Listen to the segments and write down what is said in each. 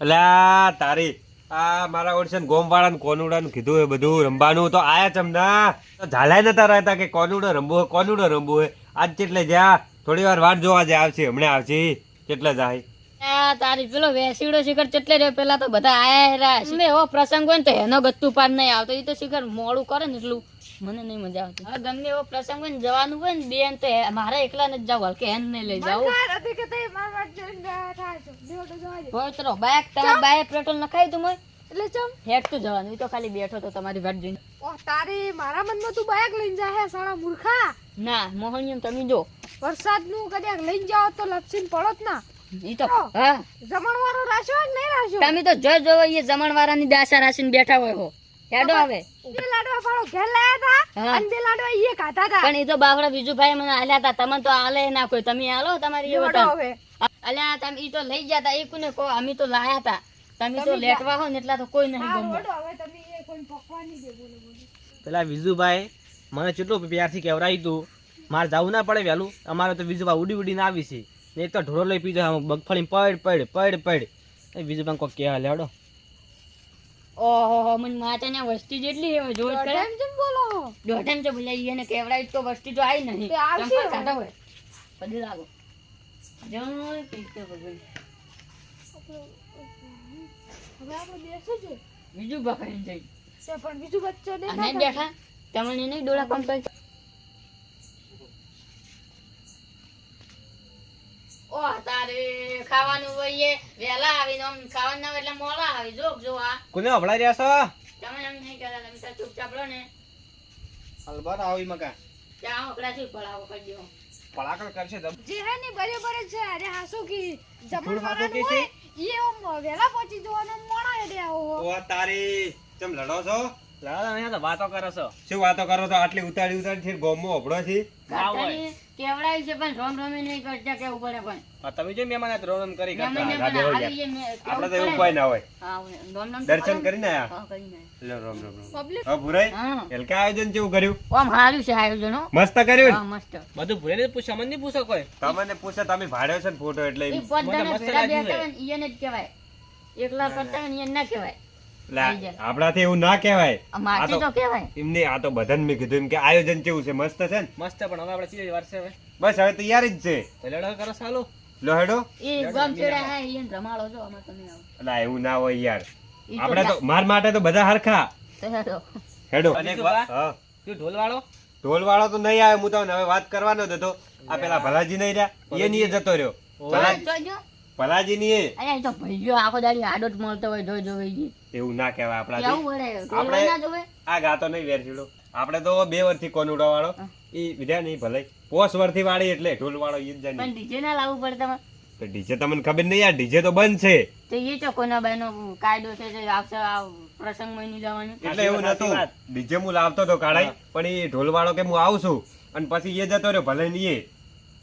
અલ્યા તારી, આ મારા ઓડિશન ગોમવાળા કોનુડા કીધું એ બધું રમવાનું. તો આયા ચમના ઝાલાય નતા રહેતા કે કોનુડો રમવું હોય, કોનુડો રમવું હોય. આજ કેટલે જ્યાં, થોડી વાર વાટ જોવા જાય આવશે, હમણાં આવશે. કેટલે જાય? તારી પેલો વેસીડો શિખર ચેટલે રહ્યો? પેલા તો બધા આયા મેં એવો પ્રસંગ હોય ને તો એનો ગત્તુ પાર નહીં આવતો. એ તો શિખર મોડું કરે ને એટલું. મને નહીં મજા આવતી. હવે ગમે એવો પ્રસંગ હોય ને જવાનું હોય ને બેન તો મારે એકલા ને જ જાવ હલકે હેન ને લઈ જાવ. પોતરો બાઈક તમે બાઈક પેટ્રોલ નખાય તું મોય. એટલે ચમ! હેડ તું જવાનું તો ખાલી બેઠો તો તમારી વાટ જોઈને. ઓહ તારી મારા મનમાં તું બાઈક લઈને જાહે સાળા મૂર્ખા. ના મોહનિયમ તમે જો. વરસાદનું કદાચ લઈને જાઓ તો લપસીને પડો જ ના. ઈ તો હા. જમણવારો રાશો કે નહીં રાશો તમે તો જો જો એ જમણવારાની દાસા રાશીને બેઠા હોય હો. હેડો આવે બે લાડવા પાડો ઘેર લાયા હતા. અને બે લાડવા ઈએ ખાતા હતા પણ એ તો બાવડા બીજુભાઈ મને આલ્યા હતા તમને તો આલે ના કોઈ. તમે આલો તમારી એ વટા હવે. અલ્યા તમે ઈ તો લઈ જતા એ કોને કો અમે તો લાયા હતા તમે તો લેટવા હો ને એટલા તો કોઈ નહીં હા હવે તમે એ કોઈ પકવાની દે બોલો બોલો. પેલા વિજુભાઈ મને કેટલું પ્યારથી કહેવરાયું તું? મારે જવું ના પડે વહેલું. અમારે તો વિજુભાઈ ઉડી ઉડીને આવી છે. એક તો ઢોળો લઈ પીધો બગફળી મગફળી પડ પડ પડ પડ. એ વિજુભાઈ કોઈ કહેવા લેવડો ઓહો મને માતા ને વસ્તી જેટલી હવે જોર કરે એમ કેમ બોલો. દોઢેમ છે બોલાઈ એને કેવડાય તો વસ્તી તો આવી નહીં. તે આવશે. કાઢો હોય પડી લાગો. કઈ તો ભગવાન. હવે આપણે બેસે છે. બીજું બકાઈ જઈ. તે પણ બીજું બચ્ચો દેખાતા બેઠા તમને નહીં ડોળા કામ કરી ઓ તારે ખાવાનું હોય એ આવીને આમ ખાવાનું ના એટલે મોડા આવી. જો જો આ. કોને હભળાઈ રહ્યા છો? તમે એમ નહીં કહેતા તમે તો ચૂપચાપ રહો ને. અલબત્ત આવી મકા ત્યાં ઓકડાથી પડાવો કરી દો. કરશે જે હે ને બરાબર છે. અરે હાસુ કી કી હોય ઈ ઓમ વહેલા પહોંચી જવાનો મોડા હેડે આવો. ઓ તારી ચમ લડો છો? લાડા અહીંયા તો વાતો કરો છો. શું વાતો કરો છો? આટલી ઉતારી ઉતારી છે ગોમો ઓભળો છે. ના હોય. ઘરતાની કેવડાય છે પણ રોમ રોમી નહીં કરતા કેવું પડે પણ. આ તમે જો મહેમાન રોમ રોમ કરી કરતા. ગમે ને હા, પણ હા, આવી જે મેં આપણે તો એવું કોઈ ના હોય. હા, રોમ રોમ તો દર્શન કરીને આયા. હા, કરીને આયા. લે રામ રામ રામ. પબ્લિક. હવે ભુરાઈ એલકા આયોજન કેવું કર્યું? આમ સારું છે આયોજન મસ્ત કર્યું હા મસ્ત. બધું ભૂલે પૂછો મને નહીં પૂછો કોઈ. તમને પૂછે તમે ભાડ્યો છે ને ફોટો એટલે મસ્ત લાગ્યું જ કહેવાય. એકલા કરતા એને ના કહેવાય. આપણાથી એવું ના કહેવાય. એમને આ તો બધાને મેં કીધું એમ કે આયોજન કેવું છે? મસ્ત છે ને? મસ્ત પણ હવે આપણે ચીજ હવે. બસ હવે તૈયારી જ છે. લડો કરો સાલો. લોહેડો એ ગમ હા રમાડો એવું ના હોય યાર. આપડે તો આપણે તો માર માટે તો બધા હરખા. હેડો. હેડો. અને હા તું ઢોલ વાળો ઢોલ વાળો તો નહીં આવે હું તો હવે વાત કરવાનો જ હતો. આ પેલા ભલાજી નહીં રહ્યા. એ નહીં જતો રહ્યો. ભલાજી ની એ? અરે તો ભઈયો આખો દાડી આડોટ મળતો હોય જોઈ જોઈ. એવું ના કહેવાય ના જોવે આ ગાતો નહીં વેરજીડો આપણે તો બે વર્ષથી કોનુડા વાળો એ વિદ્યા નહીં ભલે. પોસ વર્ષથી વાળી એટલે ઢોલ વાળો ઈ જ જાય પણ ડીજે ના લાવવું પડે તમારે? તો ડીજે તમને ખબર નહીં આ ડીજે તો બંધ છે. તો એ તો કોના બેનો કાયદો છે જે આવશે આ પ્રસંગમાં નહીં જવાનું? એટલે એવું નતું. ડીજે હું લાવતો તો કાઢાઈ પણ એ ઢોલ વાળો કે હું આવું છું અને પછી એ જતો રહ્યો ભલે નહીં એ.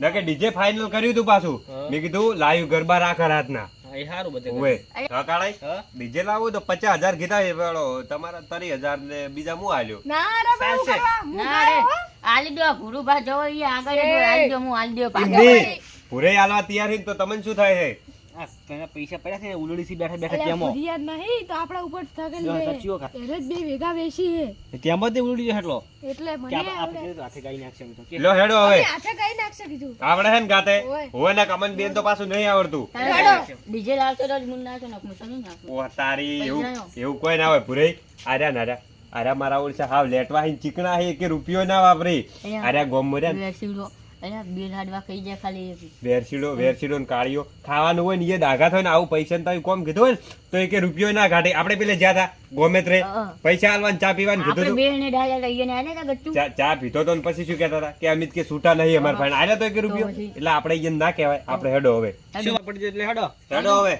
ના કે ડીજે ફાઇનલ કર્યું તું પાછું. હા. મેં કીધું લાઈવ ગરબા રાખા રાતના. એ સારું બધે ઓએ હા ડીજે લાવો તો પચાસ હજાર કીધા એ વાળો તમારા ત્રીસ હજાર ને બીજા હું આલ્યો. ના રે. હું ના રે. આલી દો ગુરુભા જો ઈ આગળ આલી દો હું આલી દો પાછળ. પૂરે આલવા તૈયાર છે તો તમને શું થાય છે આ કયા પૈસા પડ્યા છે ને ઉલડી સી બેઠા બેઠા તેમાં ફરિયાદ નહીં તો આપણા ઉપર થગન જો, લે સાચીઓ. ત્યારે જ બે વેગા બેસી હે. તેમાં તે ઉલડી જાય એટલો. એટલે મને આપણે આપણે તો હાથે ગાઈ નાખશે તો. કે લો હેડો હવે. હાથે ગાઈ નાખશે કીધું. આવડે ને ગાતે? હોય ને કમન બેન તો પાછું નહીં આવડતું. હેડો. ડીજે લાવતો તો મુન નાખો ને હું નહીં ઓ તારી એવું એવું કોઈ ના હોય પૂરે આર્યા નાર્યા આર્યા મારા ઓળશે હાવ લેટવા હી ચીકણા હે કે રૂપિયો ના વાપરી? આર્યા ગોમ મર્યા ને બે લાડવા ખાઈ જાય ખાલી વેરસીડો વેરસીડો ને કાળીઓ. ખાવાનું હોય ને એ દાગા થાય ને આવું પૈસા ને તમે કોમ કીધું હોય ને તો એ રૂપિયો ના ઘાટે. આપણે પેલે જ્યાં હતા ગોમેત્રે પૈસા આલવાનું ચા પીવાનું કીધું હતું બે ને ડાયા લઈએ ને આને કા ચા ચા તો ને પછી શું કહેતા હતા? કે અમિત કે છૂટા નહીં અમારા ભાઈ આલ્યા તો એક રૂપિયો? એટલે આપણે અહીંયા ના કહેવાય. આપણે હેડો હવે. શું પડી એટલે હેડો? હેડો હવે.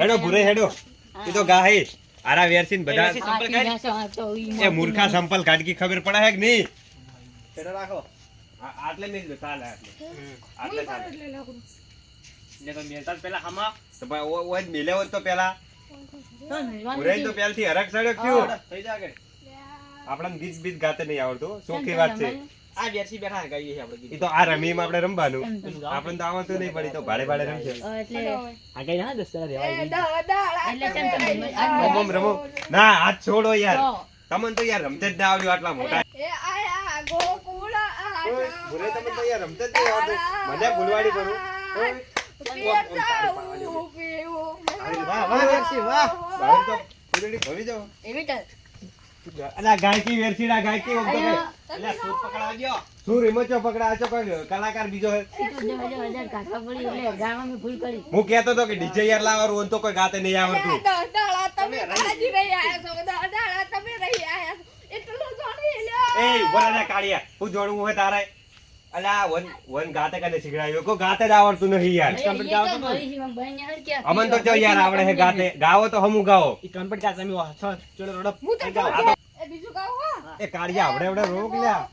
હેડો. ભૂરે હેડો એ તો ગા આરા વેરસીન બધા વેરસી સંપલ કાઢ. એ મૂર્ખા સંપલ કાઢકી ખબર પડે હે કે નહીં? રાખો. આટલે મેં ચાલે આટલે. આટલે ચાલે. એટલે ને તો મેલતા પેલા હમા. તો ભાઈ ઓ- ઓ જ મેલ્યો હોત તો પેલા. ભૂરાઈ તો પહેલથી હરખ સડક થયો. થઈ જા આગળ આપણને ગીત બીત ગાતે નહીં આવડતું સોખી વાત છે? આ બેસી બેઠા ગાઈએ છીએ આપણે એ તો આ રમીમાં આપણે રમવાનું. આપણને તો આવડતું નહીં પડી તો ભાડે ભાડે રમશે. એટલે આ કઈ ના દસ તારા એ રહેવા દ- દાડા એટલે કેમ તમે આજ રમો. ના હાથ છોડો યાર. તમને તો યાર રમતે જ ના આવડ્યું આટલા મોટા. ઓય, તમે તો યાર રમતે જ નહીં મને ભૂલવાડી કરું. વાહ, વાહ, વેરસી, વાહ. ભાઈ તો ફૂલડી ભરી જાઓ. એવી અલા, ગાયકી વેરસીડા, ગાયકી ઓમ કે. પકડવા ગયો પકડા છો કોઈ કલાકાર બીજો હે ભૂલ કરી કહેતો તો કે ડીજે યાર લાવવાનું તો કોઈ ગાતે નહીં આવડતું દાડા તમે કાજી રહી આયા છો દાડા તમે રહી આયા એટલું જોડી લ્યો એ રહે કાળિયા હું જોડવું હોય તારે અલા વન વન ગાતે કને શીખડાયું કોઈ ગાતે જ આવડતું નથી યાર હાલ ક્યાં અમન તો જો યાર આવડે છે ગાતે ગાવો તો હમું ગાવો ઈ કમ્પ્લીટ કા તમે વાહ ચલો રડો હું તો છું, એ બીજું કહું હો એ કાળિયા આવડે આવડે લ્યા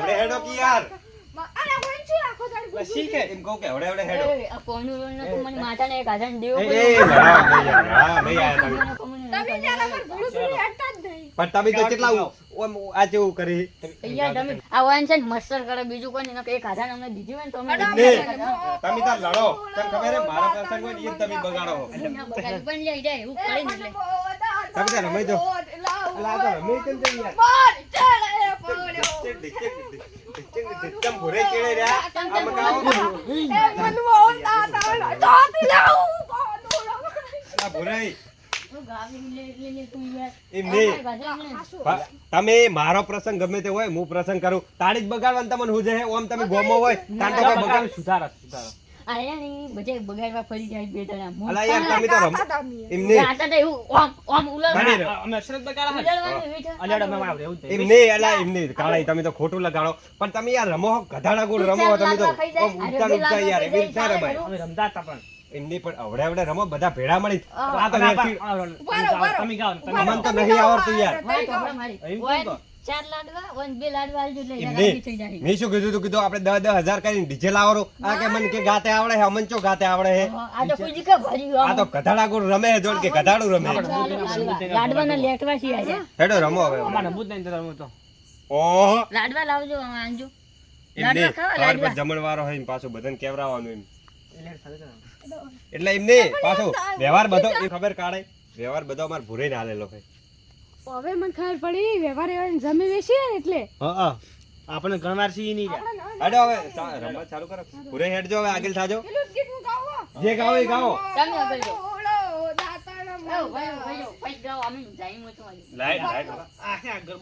કે. હેડો કે યાર હું શીખે એમ કહું કે હેડો કોનું રોલ નતું, મને એક દેવો એ હા તમે ભૂલું ભૂલું હેડતા નહીં પણ તમે તો કેટલા ઓમ આ જેવું કરી. અહીંયા તમે આ વાન છે ને મસ્તર કરે બીજું કોઈ નહીં એક આધાર અમને દીધી હોય ને તો અમે તમે તાર લડો. તમ ખબર હે મારા પ્રસંગ હોય ને ઈ તમે બગાડો. બગાડી પણ લઈ જાય એવું કરી ને તમે ત્યાં રમાઈ જાઓ. અલા તો રમે કેમ છે યાર? બોલ ચડે પડ્યો તમ ભૂરે ચીડે રહ્યા? આમ ગાઓ એ મનવો દાદા જાતી લાવ અલા ભૂરે તમે મારો પ્રસંગ ગમે તે હોય હું પ્રસંગ કરું. તાળી જ બગાડવાનું તમને હું છે ઓમ તમે ગોમો હોય તાર તો બગાડ? સુધારો સુધારો. તમે તો ખોટું લગાડો. પણ તમે યાર રમો ગધાડા ગુણ રમો તમે તો રમતા હતા પણ. એમ નહીં પણ અવડે અવડે રમો બધા ભેળા મળી. હા. આ તો તમે ગાઓ તમે તો નહીં આવડતું યાર? ચાર લાડવા ઓય, બે લાડવા આલજો એટલે નહીં. થઈ જાય. મેં શું કીધું તું? કીધું આપણે દસ દસ હજાર કરીને ડીજે લાવરો આ કે મને કે ગાતે આવડે છે અમન ચો ગાતે આવડે હે? આ તો કોઈ જગ્યા ભરી આ તો ગધાડા ગુણ રમે છે જોડ કે ગધાડું રમે છે. લાડવાના લેટવા છીએ આજે. હેડો રમો હવે. અમારે રમવું નહીં તો તો. ઓહો. લાડવા લાવજો આંજો. લાડવા ખાવા, લાડવા. જમણવારો હોય ને પાછું બધાને કેવરાવાનું એમ. એટલે એટલે એમ નહીં પાછો વ્યવહાર બધો એ ખબર કાઢે? વ્યવહાર બધો અમારે ભૂરે હાલેલો છે. હવે મને ખબર પડી વ્યવહાર એવા જમી ને એટલે. હા આપણે ઘણવાર છીએ નહીં. હેડો હવે રમત ચાલુ કરો. ભૂરે હેડજો હવે આગળ થાજો. જ. જે ગાઓ એ ગાઓ. તમે આગળ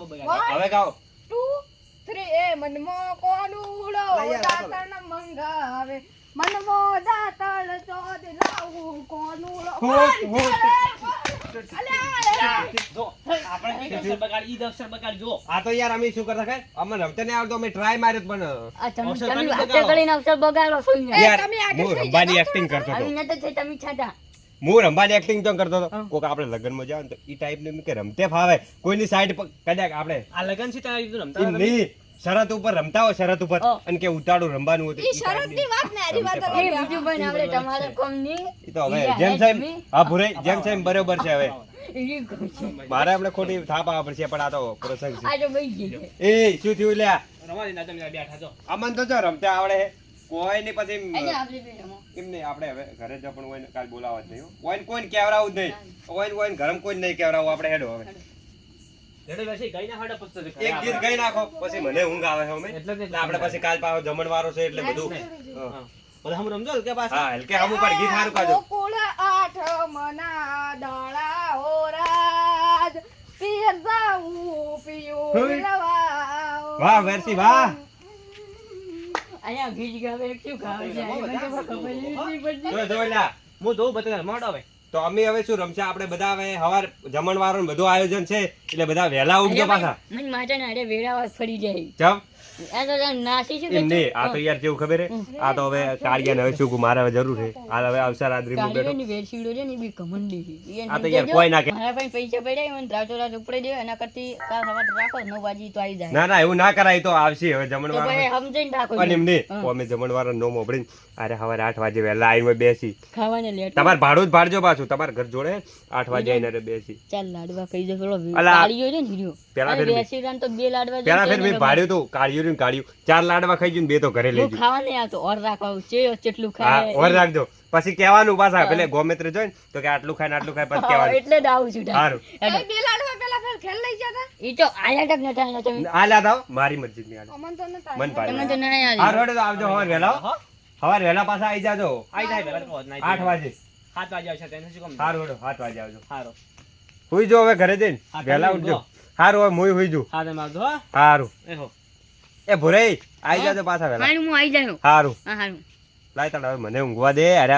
બગાડ્યો? હવે ગાઓ. two, three. એ મનમો કોનું લઈ આવ, મંગાવે મનમો દાતાળ ચોદ લાવું કોનુડો હોટ, હોટ. અલ્યા, જો, આપણે ઈ દફતર બગાડ, ઈ દફતર બગાડ, જો. આ તો યાર અમે શું કરતા ખાય અમને રમતે નહીં આવડતું અમે ટ્રાય માર્યો તો પણ આ તમે અવસર તમે તમે વાતે બગાડો. કરીને અવસર બગાડો છો અહીંયા. યાર તમે આગળ હું રમવાની એક્ટિંગ કરતો હતો આવી નતો થઈ તમે છાતા. હું રમવાની એક્ટિંગ તો કરતો હતો. કોક આપણે લગ્નમાં જાવ ને તો ઈ ટાઈપ ને કે રમતે ફાવે કોઈની સાઈડ પર કદાચ આપણે આ લગન છે ત્યાં રમતા? નહીં શરત ઉપર રમતા હોય શરત ઉપર અને કે ઉતાળું રમવાનું હતું ઈ ઈ શરતની વાત ને આરી વાત એ બીજું પણ આપણે તમારે કોમની ઈ તો હવે જેમ સાહેબ જમી. હા ભૂરે જેમ સાહેબ બરોબર છે હવે. મારે આપણે ખોટી થાપ આવવા પડશે પણ આ તો પ્રસંગ છે. આ તો બઈ ગઈ એ શું થયું લ્યા? રમાડી ના તમે બેઠા છો. અમન તો જો રમતા આવડે. કોઈ ની પછી એમ- આપણે નહીં આપણે હવે ઘરે જો પણ કોઈ કાલ બોલાવવા જ નહીં કોઈ કોઈને કોઈને કેવરાવું જ નહીં. કોઈ કોઈને ઘરમ કોઈ નહીં કેવરાવું આપણે હેડો હવે. એક ગીત ગાઈ નાખો પછી મને ઊંઘ આવે છે એટલે આપણે પછી કાલ પાછો જમણવારો છે એટલે બધું. હા. હા. બધા હમ રમજો કે પાછા. હા હલકે હમ ઉપર ગીત સારું કાઢો. ગોકુળ આઠમના દાડા હોરાજ. પિયર જાઉં પિયું વાહ, વેરસી, વાહ. અહીંયા ગીત ગાવે શું ગાવે છે? મને ખબર જ નહીં જો જો લ્યા. હું જોઉં બધા મોડો હવે. તો અમે હવે શું રમશે? આપણે બધા હવે હવાર જમણવારો બધું આયોજન છે એટલે બધા વહેલા ઉઠજો પાછા. મને માથાને હારે વેરાવા ફરી જાય. જમ. આ તો નાસી શું એમ આ તો યાર કેવું ખબર હે. આ તો હવે શું મારે હવે જરૂર છે. હાલ હવે બેઠો. વેરશીડો છે ને બી એને આ તો યાર કોઈ ના કે મારા પાસે પૈસા પડ્યા હોય ને રાતો રાત ઉપડી એના કરતી કાલ સવારે રાખો નવ વાગે તો આવી જાય. ના ના એવું ના કરાય તો આવશે હવે જમણવાર રાખો અમે જમણવાર નો મોકલીને અરે હવે આઠ વાગે વહેલા આવીને બેસી. ખાવાને લેટ તમાર ભાડું જ ભાડજો પાછું. તમાર ઘર જોડે આઠ વાગે આવીને રે બેસી. ચાલ લાડવા જાય પેલો અલા, છે ને હીરો. પેલા ફેર બેસી રાન તો બે લાડવા પેલા ફેર મે ભાડ્યું હતું કાળિયું ને કાળિયું. ચાર લાડવા ખાઈ ગયું બે તો ઘરે લઈ હું ગયું. ખાવા નહીં આવતો ઓર રાખવા છે કેટલું ખાય. ઓર રાખજો. પછી કહેવાનું પાછા પેલે ગોમેત્ર જોઈ તો કે આટલું ખાય ને આટલું ખાય પછી કહેવાનું. એટલે જ આવું છું સારું બે લાડવા પેલા ફેર ખેલ લઈ જતા ઈ તો આયા તક નતા આયા તમે. આ મારી મરજી ની અમન તો નતા મન પાડે મન તો ના હા આ રોડે તો આવજો હવાર વહેલા હો. હવાર વહેલા પાછા આવી જાજો. આવી જાય ના આઠ વાગે. સાત વાગે આવશે તેને શું કામ સારું રોડો આઠ વાગે આવજો. સારો હુઈ જો હવે ઘરે જઈને. વહેલા ઉઠજો. સારું હવે મુય હુઈ જો તમે આવજો સારું એ એ ભુરાઈ આવી જાજો પાછા વહેલા. હું આવી જાઉં. સારું હા હારું. લાય તને હવે મને ઊંઘવા દે અરે